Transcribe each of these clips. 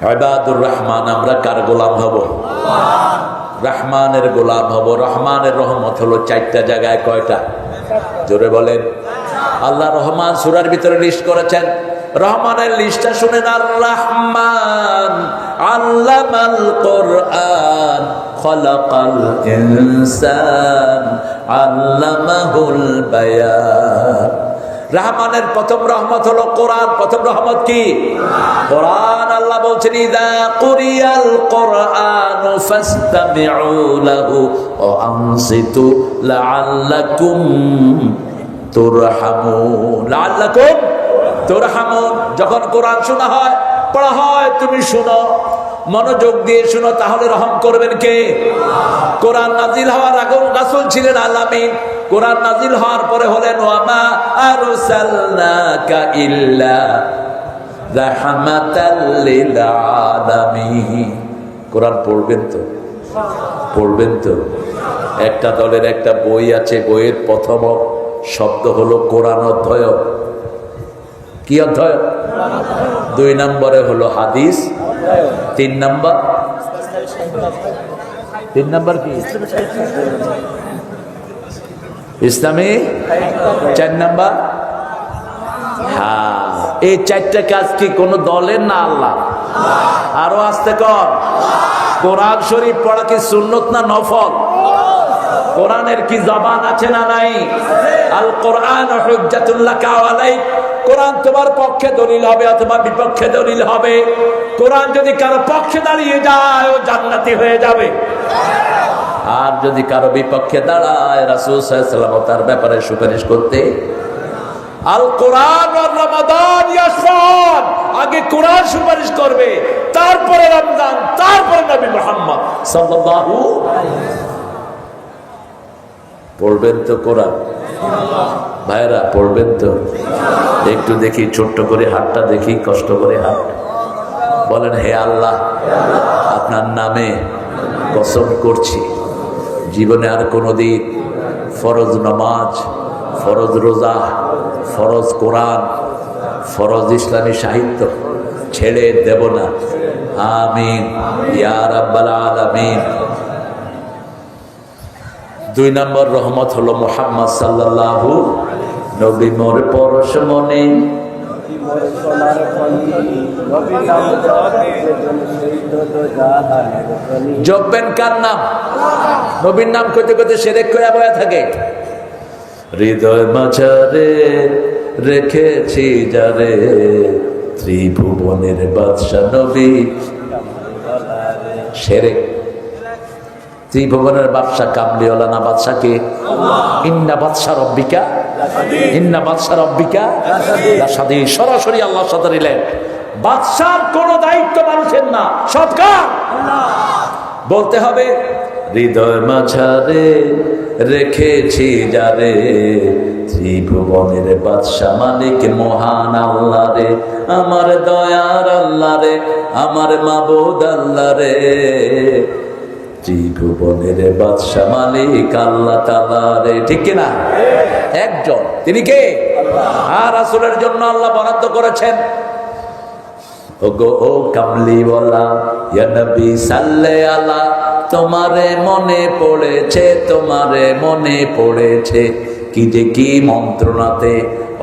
ইবাদুর রহমান, আমরা কার গোলাম হব? রহমানের গোলাম হব। রহমানের রহমত হলো চারটা জায়গায় কয়টা? জোরে বলেন। আল্লাহ রহমান সুরার ভিতরে লিস্ট করেছেন। রহমানের লিস্টটা শুনেন, আর রহমান আল্লামাল কোরআন, খলাকাল ইনসান, আল্লামাহুল বায়ান। রহমানের প্রথম রহমত হলো কোরআন, প্রথম রহমত কি? কোরআন আল্লাহ বলছেন, ইদা কুরিয়াল কোরআন ফাসতামিউ লাহু ওয়া আনসিতু লাআল্লাকুম তুরহামুন। লাআল্লাকুম তুরহামুন। যখন কোরআন শোনা হয়, পড়া হয়, তুমি শুনো, মনোযোগ দিয়ে শুনো, তাহলে রহম করবেন কে? কোরআন নাজিল হওয়ার আগে রাসূল ছিলেন আলামিন কোরআন নাজিল হওয়ার পরে হলেন ওয়ামা আরসালনাকা ইল্লা কোরআন পড়বেন তো? পড়বেন তো? একটা দলের একটা বই আছে, বইয়ের প্রথম শব্দ হলো কোরআন অধ্যয়ন। কি অধ্যয়ন? দুই নম্বরে হলো হাদিস, তিন নম্বর? তিন নম্বর কি? ইসলামী চার নাম্বার? হ্যাঁ। এই চারটা কাজ কি কোন দলের না আল্লাহ? আরও আসতে কর। কোরআন শরীফ পড়া কি সুন্নত না নফল? কোরআনের কি জবান আছে না নাই? আল কোরআন হুজ্জাতুল্লাহ কোরআন তোমার পক্ষে দলিল হবে অথবা বিপক্ষে দলিল হবে। কোরআন যদি কারও পক্ষে দাঁড়িয়ে যায়, ও জান্নাতি হয়ে যাবে। আর যদি কারও বিপক্ষে দাঁড়ায়, রাসুল সাল্লাম তার ব্যাপারে সুপারিশ করতে। আল কোরআন রমাদান আগে কোরআন সুপারিশ করবে, তারপরে রমজান, তারপরে নবী মুহাম্মদ সাল্লাল্লাহু পড়বেন তো কোরআন? ভাইরা পড়বেন তো। একটু দেখি, ছোট্ট করে হাতটা দেখি, কষ্ট করে হাত। বলেন, হে আল্লাহ, আপনার নামে কসম করছি। জীবনে আর কোনোদিন ফরজ নামাজ, ফরজ রোজা, ফরজ কোরআন, ফরজ ইসলামী সাহিত্য ছেড়ে দেব না। আমিন। ইয়ার আব্বাল আলামিন। দুই নম্বর রহমত হলো মোহাম্মদ সাল্লাল্লাহু নবী মোর পরশ মনে জপবেন কার নাম? নবীর নাম কইতে কইতে সেরেক কয়া বয়া থাকে। হৃদয় মাঝারে রেখেছি যারে, ত্রিভুবনের বাদশা নবী। সেরেক। ত্রিভুবনের বাদশা কামলিওয়ালা না বাদশাকে ইন্না বাদশা রব্বিকা। সরাসরি আল্লাহর সাথে নিলেন বাদশার কোনো দায়িত্ব মানুষের না। সৎকার। বলতে হবে, হৃদয় মাঝারে রেখেছি যারে। ত্রিভুবনের বাদশা মালিক মহান আল্লাহ রে। আমার দয়ার আল্লাহ রে, আমার মাবুদ আল্লাহ রে। ত্রিভুবনের তালারে ঠিক কিনা? একজন। তিনি কে? আর আসলের জন্য আল্লাহ বরাদ্দ করেছেন। ও তোমারে মনে পড়েছে, তোমারে মনে পড়েছে। কি যে কি মন্ত্রণাতে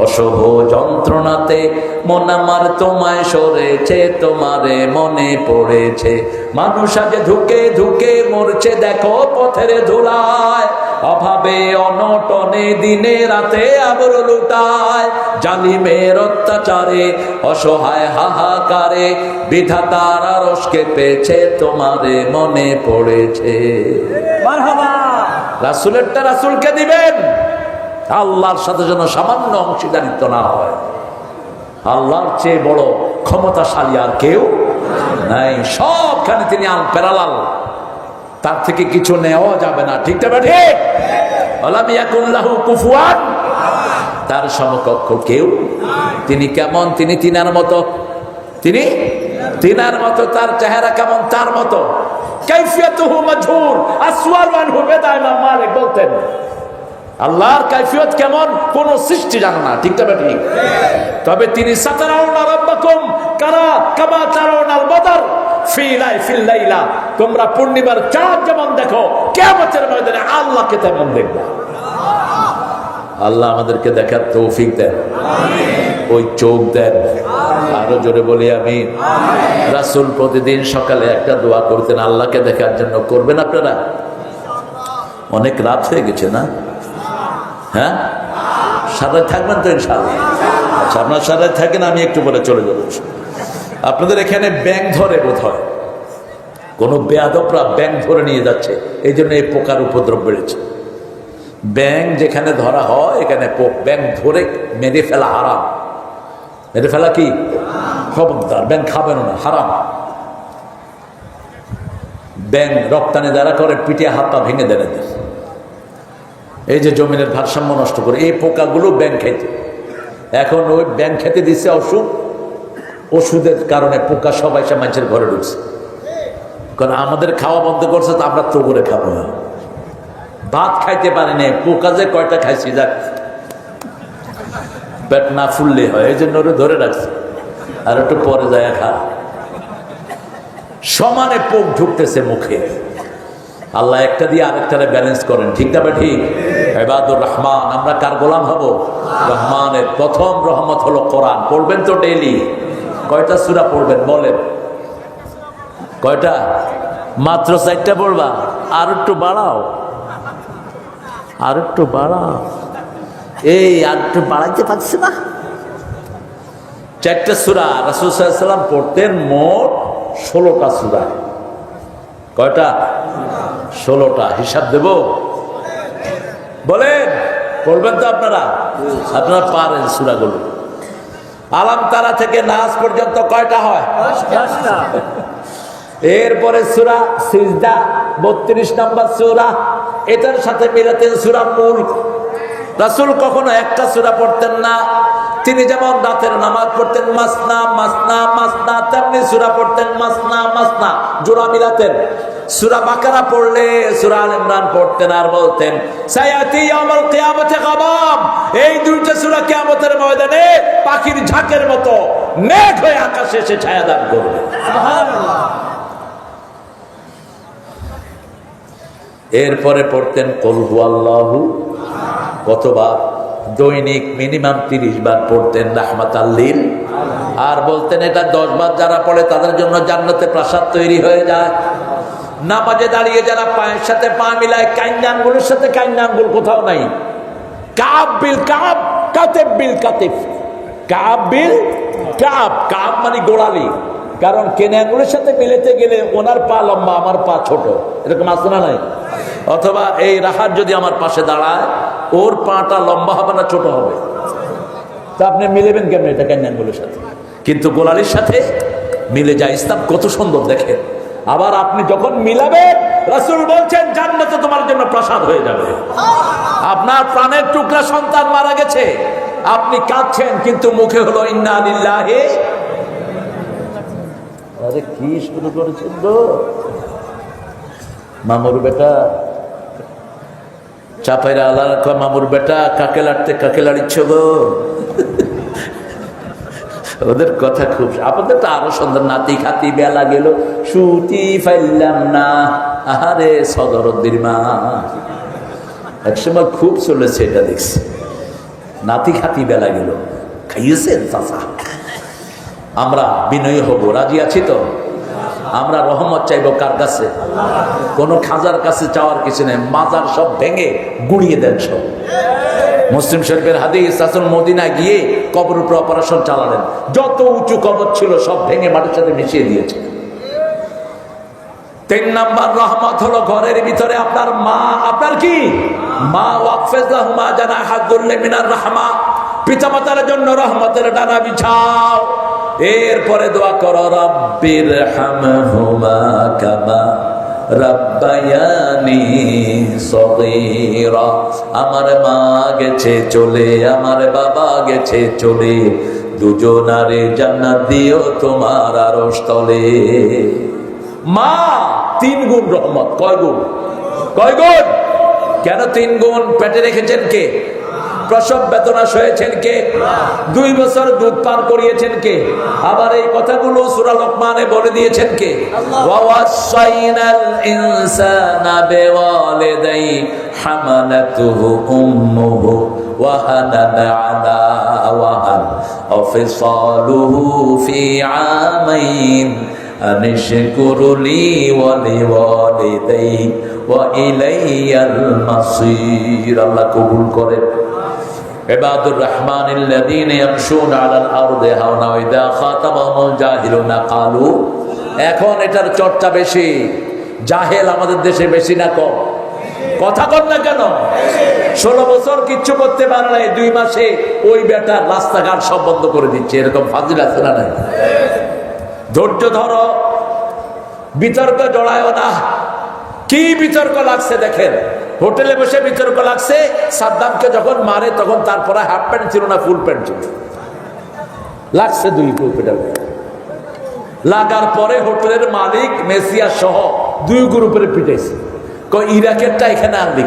অসহ যন্ত্রণাতে মন আমার তোমায় সরেছে তোমারে মনে পড়েছে। মানুষ আগে ধুকে ধুকে মরছে দেখো পথের ধুলায়। অভাবে অনটনে দিনে রাতে আবর লুটায়। জালিমের অত্যাচারে অসহায় হাহাকারে বিধাতার আরসকে পেয়েছে তোমারে মনে পড়েছে। রাসুলেরটা রাসুলকে দিবেন। আল্লাহর সাথে যেন সামান্য অংশীদারিত্ব না হয়। আল্লাহর চেয়ে বড় ক্ষমতাশালী আর কেউ নাই। সবখানে তিনি আল পেরালাল তার থেকে কিছু নেওয়া যাবে না। ঠিক তবে ঠিক কুফুয়ান। তার সমকক্ষ কেউ তিনি কেমন? তিনি তিনার মতো। তিনি তিনার মতো। তার চেহারা কেমন? তার মতো। কাইফিয়াতুহু মাজহুর আসওয়ার মালিক বলতেন। আল্লাহর কাইফিয়ত কেমন? কোন সৃষ্টি জানো না। ঠিক তবে ঠিক। তবে তিনি কারা তোমরা পূর্ণিমার চাঁদ যেমন দেখো, কিয়ামতের ময়দানে আল্লাহকে তেমন দেখবা। আল্লাহ আমাদেরকে দেখার তৌফিক দেন। ওই চোখ দেন। আরও জোরে বলি আমি রাসুল প্রতিদিন সকালে একটা দোয়া করতেন, আল্লাহকে দেখার জন্য। করবেন আপনারা? অনেক রাত হয়ে গেছে না? হ্যাঁ? সাথে থাকবেন তো ইনশাল্লাহ আচ্ছা আপনার সাথে থাকেন, আমি একটু পরে চলে যাব। আপনাদের এখানে ব্যাংক ধরে বোধ হয় কোনো বেয়াদপরা ব্যাংক ধরে নিয়ে যাচ্ছে। এই জন্য এই পোকার উপদ্রব বেড়েছে। ব্যাং যেখানে ধরা হয়, এখানে ব্যাং ধরে মেরে ফেলা হারাম। মেরে ফেলা কি? খবরদার ব্যাং খাবেন না, হারাম। ব্যাং রপ্তানি দ্বারা করে পিটিয়ে হাত পা ভেঙে দেয় এদের। এই যে জমিনের ভারসাম্য নষ্ট করে, এই পোকাগুলো ব্যাং খেতে এখন ওই ব্যাং খেতে দিচ্ছে অসুখ ওষুধের কারণে পোকা সবাই সে মানুষের ঘরে ঢুকছে। কারণ আমাদের খাওয়া বন্ধ করছে তো আমরা তো করে খাব না। ভাত খাইতে পারি না পোকা যে কয়টা খাইছি, যাক। পেট না ফুললে হয়, এই জন্য ওরে ধরে রাখছি। আর একটু পরে যায় খা। সমানে পোক ঢুকতেছে মুখে। আল্লাহ একটা দিয়ে আরেকটারে ব্যালেন্স করেন, ঠিক না বা ঠিক? এবাদুর রহমান, আমরা কার গোলাম হব? রহমানের প্রথম রহমত হলো কোরআন। পড়বেন তো ডেইলি। কয়টা সুরা পড়বেন বলেন? কয়টা? মাত্র চারটা পড়বা। আর একটু বাড়াও। আর একটু বাড়াও। এই, আর একটু বাড়াইতে পারছি না। চারটা সুরা রাসুসাল্লাম পড়তেন মোট ষোলোটা সুরা। কয়টা? ষোলোটা। হিসাব দেব? বলেন পড়বেন তো আপনারা। আপনারা পারেন সুরাগুলো। আলাম তারা থেকে নাচ পর্যন্ত কয়টা হয়? এরপরে সুরা সিজদা, বত্রিশ নম্বর সুরা। এটার সাথে মিলাতেন সুরা মূল রাসুল কখনো একটা সুরা পড়তেন না। তিনি যেমন রাতের নামাজ পড়তেন, মাসনা মাসনা মাসনা, তেমনি সুরা পড়তেন, মাসনা মাসনা, জোড়া মিলাতেন। সুরা বাকারা পড়লে সুরা আল ইমরান পড়তেন আর বলতেন, সায়াতি আমল কিয়ামতে গাবাম এই দুইটা সুরা কিয়ামতের ময়দানে পাখির ঝাঁকের মতো মেঘ হয়ে আকাশে এসে ছায়াদান করবে। এরপরে পড়তেন কলহু আল্লাহু কতবার? দৈনিক মিনিমাম তিরিশ বার পড়তেন রাহমাত আল্লিল আর বলতেন এটা দশ বার যারা পড়ে তাদের জন্য জান্নাতে প্রাসাদ তৈরি হয়ে যায়। নামাজে দাঁড়িয়ে যারা পায়ের সাথে পা মিলায় কাইন্দাঙ্গুলের সাথে কাইন্দাঙ্গুল কোথাও নাই। কাব বিল কাব, কাতেব বিল কাতিফ কাব বিল কাব কাব মানে গোড়ালি। কারণ কেনে আঙ্গুলের সাথে মিলেতে গেলে ওনার পা লম্বা, আমার পা ছোট। এরকম আছে না নাই? অথবা এই রাহার যদি আমার পাশে দাঁড়ায় ওর পাটা লম্বা হবে না ছোট হবে? তা আপনি মিলেবেন কেমন এটা কেনে আঙ্গুলের সাথে? কিন্তু গোলালির সাথে মিলে যায় ইসলাম, কত সুন্দর দেখেন। আবার আপনি যখন মিলাবেন, রাসুল বলছেন, জান্নাতে তোমার জন্য প্রসাদ হয়ে যাবে। আপনার প্রাণের টুকরা সন্তান মারা গেছে। আপনি কাঁদছেন, কিন্তু মুখে হলো, ইন্না লিল্লাহি। আরে কি শুরু করেছেন গো? মামুর বেটা চাপাইরা আল্লাহ কয়, মামুর বেটা, কাকে লাড়তে কাকে লাড়িচ্ছ গো? ওদের কথা খুব, আপনাদের তো আরও সুন্দর নাতি, খাতি, বেলা গেল, সুতি ফাইলাম না, আহারে সদরদ্দির মা একসময় খুব চলেছে এটা, দেখছি। নাতি, খাতি, বেলা গেল, খাইয়েছেন চাচা? আমরা বিনয়ী হব, রাজি আছি তো? আমরা রহমত চাইব কার কাছে? কোন খাজার কাছে চাওয়ার কিছু নেই। মাজার সব ভেঙে গুড়িয়ে দেন সব। মুসলিম শরীফের হাদিস আসল মদিনা গিয়ে কবর উপর অপারেশন চালালেন। যত উঁচু কবর ছিল, সব ভেঙে মাটির সাথে মিশিয়ে দিয়েছে। তিন নাম্বার রহমত হলো ঘরের ভিতরে আপনার মা। আপনার কি? মা ওয়াকফেজলাহুমা জানা হাদুল্লে মিনার রহমা। পিতামাতার জন্য রহমতের ডানা বিছাও। এরপরে দোয়া করো, রব্বির হামহুমা কামা আমার মা গেছে চলে, আমার বাবা গেছে চলে, দুজনারে জান্নাত দিও তোমার আরশ তলে। মা, তিন গুণ রহমত। কয় গুণ? কয় গুণ? কেন তিন গুণ? পেটে রেখেছেন কে? প্রসব বেদনা সয়েছেন কে দুই বছর দুধ পান করিয়েছেন কে আবার এই কথাগুলো সূরা লোকমানে বলে দিয়েছেন কে ওয়াসাইনাল ইনসানা বিওয়ালিদাই হামালাতুহু উম্মুহু وهنا على وهن وفصاله في عامين أن اشكر لي ولوالديك وإلي المصير الله قبول করেন عباد الرحمن الذين يمشون على الأرض هونا وإذا خاطبهم الجاهلون قالوا এখন এটার চর্চা বেশি জাহেল আমাদের দেশে বেশি না কম কথা কর না কেন ষোলো বছর কিচ্ছু করতে পারে না এই দুই মাসে ওই বেটার রাস্তাঘাট সব বন্ধ করে দিচ্ছে এরকম ফাজিল আছে না নাই ধৈর্য ধরো বিতর্ক জড়ায়ও না কি বিতর্ক লাগছে দেখেন হোটেলে বসে বিতর্ক লাগছে, সাদ্দামকে যখন মারে তখন তারপরে হাফ প্যান্ট ছিল না ফুল প্যান্ট ছিল? লাগছে দুই গ্রুপের লাগার পরে হোটেলের মালিক, মেসিয়া সহ দুই গ্রুপের পিটাইছে। ইরাকেরটা এখানে আনলি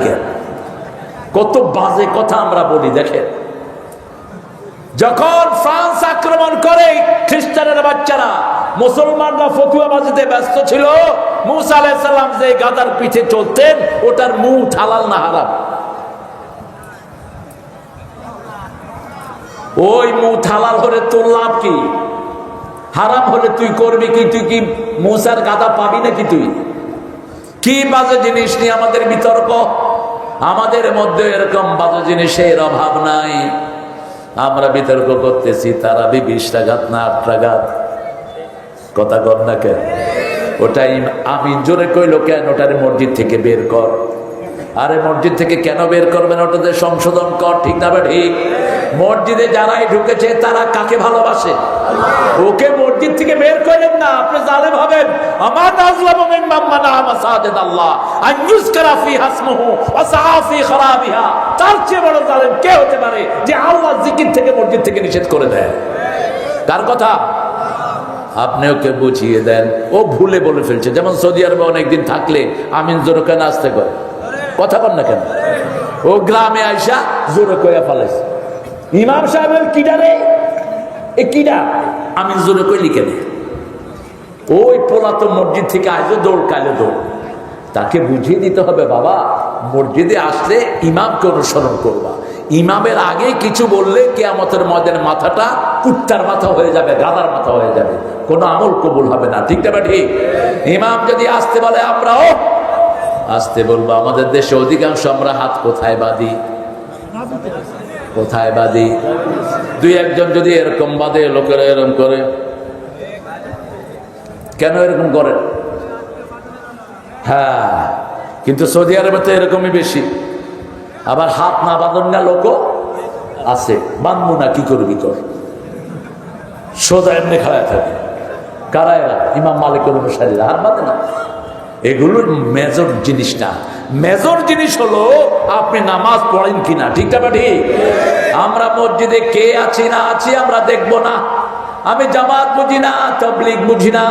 কত বাজে কথা আমরা বলি, দেখেন। যখন ফ্রান্স আক্রমণ করে, খ্রিস্টানের বাচ্চারা, মুসলমানরা ফতুয়া বাজিতে ব্যস্ত ছিল মুসা আলাইসাল্লাম যে গাদার পিঠে চলতেন, ওটার মুখ হালাল না হারাম? ওই মুখ হালাল হলে তোর লাভ কি? হারাম হলে তুই করবি কি? তুই কি মুসার গাদা পাবি নাকি তুই? কি বাজে জিনিস নিয়ে আমাদের বিতর্ক? আমাদের মধ্যে এরকম বাজে জিনিসের অভাব নাই। আমরা বিতর্ক করতেছি, তারা বিশ টাঘাত না আট কথা কর না কেন? ওটাই আমি জোরে কইলো, কেন ওটারে মসজিদ থেকে বের কর? আরে, মসজিদ থেকে কেন বের করবেন ওটাতে সংশোধন কর, ঠিক না বা ঠিক মসজিদে যারাই ঢুকেছে, তারা কাকে ভালোবাসে? ওকে মসজিদ থেকে বের করেন না, আপনি জালেম হবেন। আমার নাজলামু মিন মাম্মানা মাসাজিদ আল্লাহ। আন ইউজকারা ফি হাসমুহু ওয়া সাআ ফি খারাবিহা। তার চেয়ে বড় জালেম কে হতে পারে যে আল্লাহ জিকির থেকে মসজিদ থেকে নিষেধ করে দেয়? কার কথা আপনি ওকে বুঝিয়ে দেন? ও ভুলে বলে ফেলছে। যেমন সৌদি আরবে অনেকদিন থাকলে আমিন জোরকে নাচতে করে। কথা বল না কেন? ও গ্রামে আইসা জোরে কইয়া ফেলাইছে। ইমাম সাহেবের কিডা রে? এ কিডা? আমি জোরে কই লিখে দে ওই পোলা মসজিদ থেকে আইসো দৌড় কালে দৌড়। তাকে বুঝিয়ে দিতে হবে, বাবা, মসজিদে আসলে ইমামকে অনুসরণ করবা। ইমামের আগে কিছু বললে কেয়ামতের মদের মাথাটা কুত্তার মাথা হয়ে যাবে, গাদার মাথা হয়ে যাবে। কোনো আমল কবুল হবে না, ঠিক না ঠিক? ইমাম যদি আসতে বলে, আমরাও আসতে বলব, আমাদের দেশে অধিকাংশ আমরা হাত কোথায় বাঁধি? কোথায় বাঁধি? দুই একজন যদি এরকম বাঁধে, লোকেরা এরকম করে। কেন এরকম করে? হ্যাঁ কিন্তু সৌদি আরবে তো এরকমই বেশি। আবার হাত না বাঁধন না লোক আছে। বাঁধবো না, কি করবি কর সোজা এমনি খাড়ায় থাকে। কারা এরা? ইমাম মালিকের অনুসারীরা হার বাঁধে না। এগুলো মেজর জিনিস না। মেজর জিনিস হলো, আপনি নামাজ পড়েন কিনা, ঠিক না ঠিক? আমরা মসজিদে কে আছি না আছি আমরা দেখব না। আমি জামাত বুঝি না, তবলিগ বুঝি না,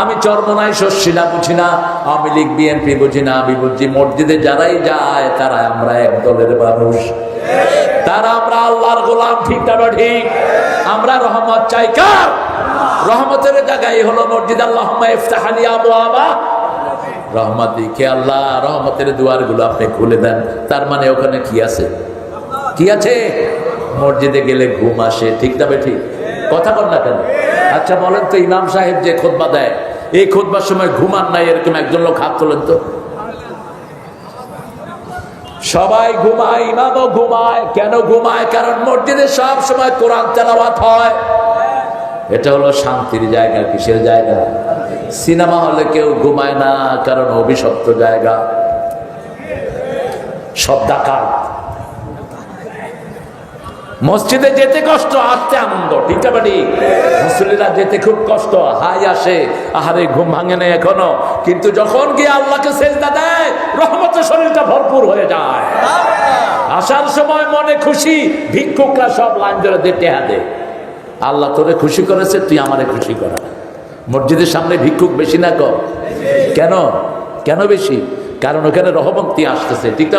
আমি চর্মনাই শস্যিনা বুঝি না, আমি লীগ বিএনপি বুঝি না, আমি বুঝি মসজিদে যারাই যায়, তারা আমরা এক দলের মানুষ। তারা আমরা আল্লাহর গোলাম, ঠিক না ঠিক? আমরা রহমত চাই কার? রহমতের জায়গায় হলো মসজিদ আল্লাহ ইফতাহালি আবু আবা। রহমতি কে আল্লাহ, রহমতের দুয়ারগুলো আপনি খুলে দেন। তার মানে ওখানে কি আছে? কি আছে? মসজিদে গেলে ঘুম আসে, ঠিক না ঠিক? কথা বল না কেন? আচ্ছা বলেন তো ইমাম সাহেব যে খোদবা দেয়, এই খোদবার সময় ঘুমান নাই এরকম একজন লোক হাত তোলেন তো। সবাই ঘুমায়, ইমামও ঘুমায়, কেন ঘুমায়? কারণ মসজিদে সব সময় কোরআন তেলাওয়াত হয়। এটা হলো শান্তির জায়গা, কিসের জায়গা? সিনেমা হলে কেউ ঘুমায় না, কারণ অভিশপ্ত জায়গা। সব ডাকাত। মসজিদে যেতে কষ্ট, আসতে আনন্দ, ঠিক আছে মুসলিরা যেতে খুব কষ্ট, হাই আসে, আহারে, ঘুম ভাঙে না এখনও। কিন্তু যখন গিয়ে আল্লাহকে সেজদা দেয়, রহমতের শরীরটা ভরপুর হয়ে যায়। আসার সময় মনে খুশি, ভিক্ষুকরা সব লাইন ধরে দিয়ে টেহা দে। আল্লাহ তোরে খুশি করেছে, তুই আমারে খুশি করা। মসজিদের সামনে ভিক্ষুক বেশি না কম। কেন? কেন বেশি? কারণ ওখানে রহমন্তি আসতেছে, ঠিক না